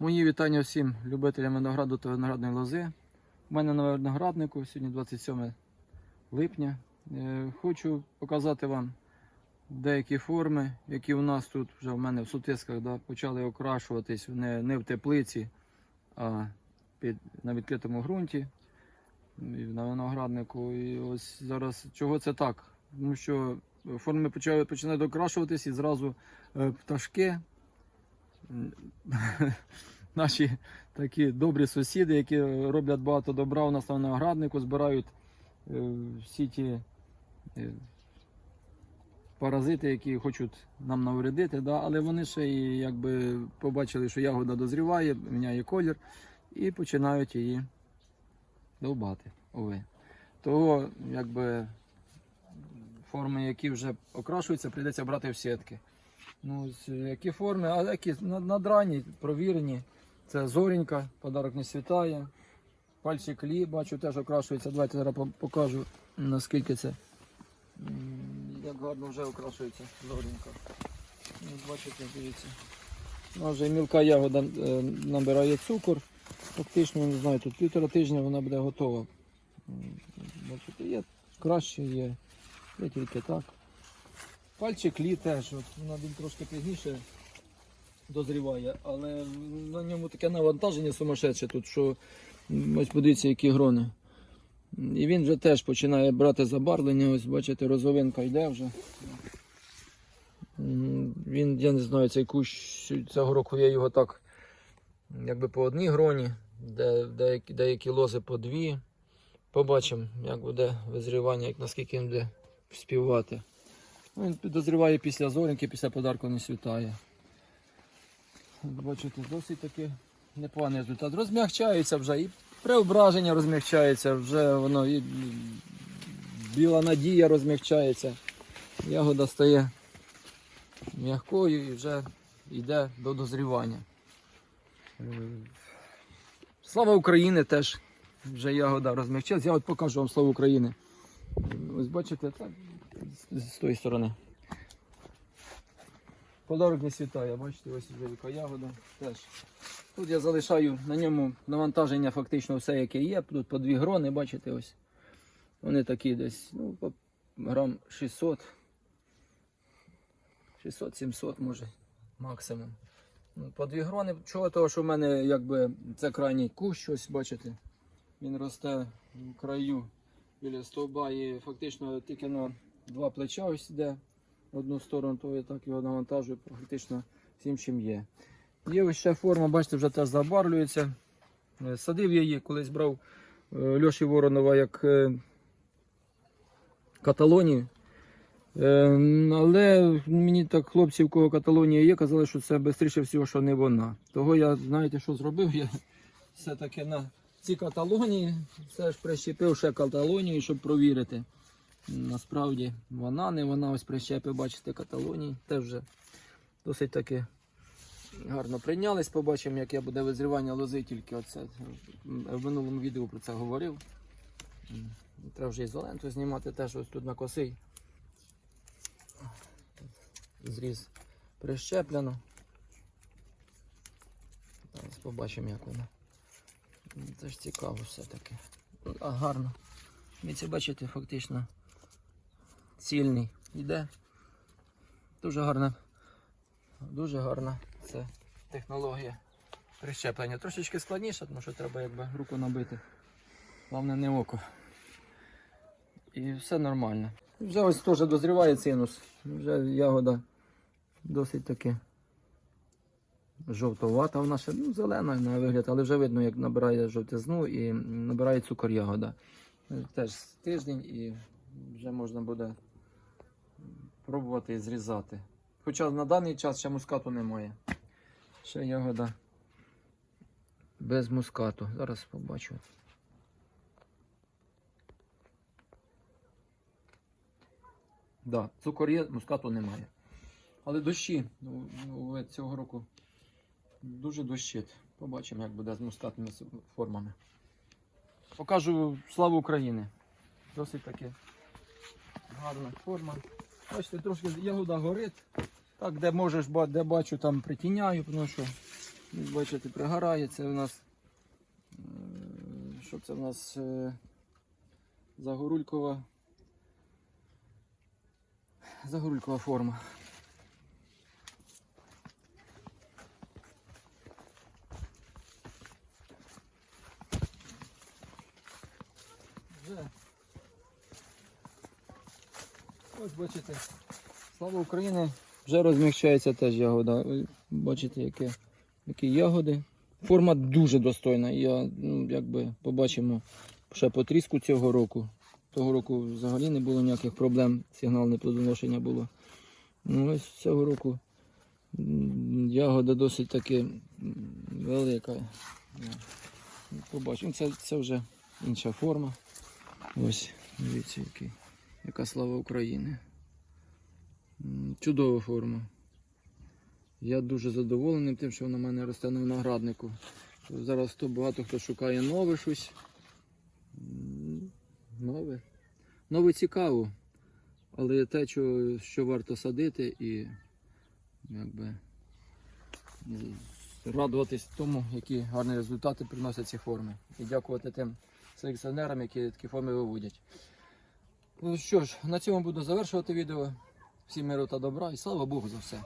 Мої вітання всім любителям винограду та виноградної лози. У мене на винограднику сьогодні 27 липня. Е, Хочу показати вам деякі форми, які у нас тут вже в мене в сутисках да, почали окрашуватись не, не в теплиці, а під, на відкритому ґрунті на винограднику. І ось зараз чого це так? Тому що форми почали, починають окрашуватись і зразу е, пташки. Наші такі добрі сусіди, які роблять багато добра у нас на винограднику, збирають е, всі ті е, паразити, які хочуть нам навредити, да? але вони ще і якби побачили, що ягода дозріває, міняє колір і починають її довбати. Ови. Того, якби форми, які вже окрашуються, прийдеться брати в сітки. Ну, які форми, а які надрані, провірені. Це зорінька, подарок не світає. Пальчик лі, бачу, теж окрашується. Давайте зараз покажу, наскільки це. Як гарно вже окрашується зорінька. Ну, Бачите, дивіться. Ну, вже мілка ягода е, набирає цукор. Фактично, не знаю, тут півтора тижня вона буде готова. Бачите, є краще, є, є тільки так. Пальчик лі теж, от він трошки пізніше дозріває, але на ньому таке навантаження сумасшедше тут, що ось подивіться, які грони. І він вже теж починає брати забарвлення, ось бачите, розовинка йде вже. Він, я не знаю, цей кущ цього року я його так, якби по одній гроні, де деякі, деякі лози по дві. Побачимо, як буде визрівання, як наскільки він буде співати. Ну, Він підозріває після зорінки, після подарку не світає. Бачите, досить таки непоганий результат. Розмягчається вже і преображення розмягчається, вже воно і біла надія розмягчається. Ягода стає м'якою і вже йде до дозрівання. Слава України теж вже ягода розмягчилась. Я от покажу вам славу України. Ось бачите, так, з, тої сторони. Подарок не світає, бачите, ось вже яка ягода теж. Тут я залишаю на ньому навантаження фактично все, яке є. Тут по дві грони, бачите, ось. Вони такі десь, ну, по грам 600. 600-700 може максимум. Ну, по дві грони. Чого того, що в мене якби це крайній кущ, ось бачите. Він росте в краю біля стовба і фактично тільки на два плеча ось йде в одну сторону, то я так його навантажую фактично всім, чим є. Є ось ще форма, бачите, вже теж забарвлюється. Е, Садив я її, колись брав е, Льоші Воронова як е, Каталонію. Е, Але мені так хлопці, у кого Каталонія є, казали, що це швидше всього, що не вона. Того я, знаєте, що зробив? Я все-таки на ці Каталонії все ж прищепив ще Каталонію, щоб провірити. Насправді вона не вона ось прищепив, бачите, Каталонії. Теж вже досить таки гарно прийнялись. Побачимо, яке буде визрівання лози, тільки оце. В минулому відео про це говорив. Треба вже ізоленту знімати теж ось тут на косий. Зріз прищеплено. Зараз побачимо, як воно. Це ж цікаво все-таки. А гарно. Ви це бачите, фактично цільний йде. Дуже гарна. Дуже гарна це технологія прищеплення. Трошечки складніше, тому що треба якби руку набити. Головне не око. І все нормально. Вже ось теж дозріває цинус. Вже ягода досить таки жовтовата. Вона ще ну, зелена на вигляд, але вже видно, як набирає жовтизну і набирає цукор ягода. Теж тиждень і вже можна буде пробувати і зрізати. Хоча на даний час ще мускату немає. Ще ягода без мускату. Зараз побачу. Да, цукор є, мускату немає. Але дощі ну, ну, цього року дуже дощить. Побачимо, як буде з мускатними формами. Покажу славу України. Досить таки гарна форма. Бачите, трошки ягода горить. Так, де можеш, де бачу, там притіняю, тому що бачите, пригорає. Це у нас. е, Що це у нас? е, Загорулькова. Загорулькова форма. Вже. Ось бачите, слава Україні, вже розміщається теж ягода. Бачите, яке, які ягоди. Форма дуже достойна. Я, ну, якби побачимо ще по тріску цього року. Того року взагалі не було ніяких проблем, сигнальне плодоношення було. Ну, ось цього року ягода досить таки велика. Ну, Побачимо, це, це вже інша форма. Ось, дивіться, який. Яка слава України. Чудова форма. Я дуже задоволений тим, що вона в мене росте на винограднику. Зараз то багато хто шукає нове щось. Нове. Нове цікаво. Але те, що, що варто садити і якби радуватись тому, які гарні результати приносять ці форми. І дякувати тим селекціонерам, які такі форми виводять. Ну що ж, на цьому буду завершувати відео. Всім миру та добра і слава Богу за все.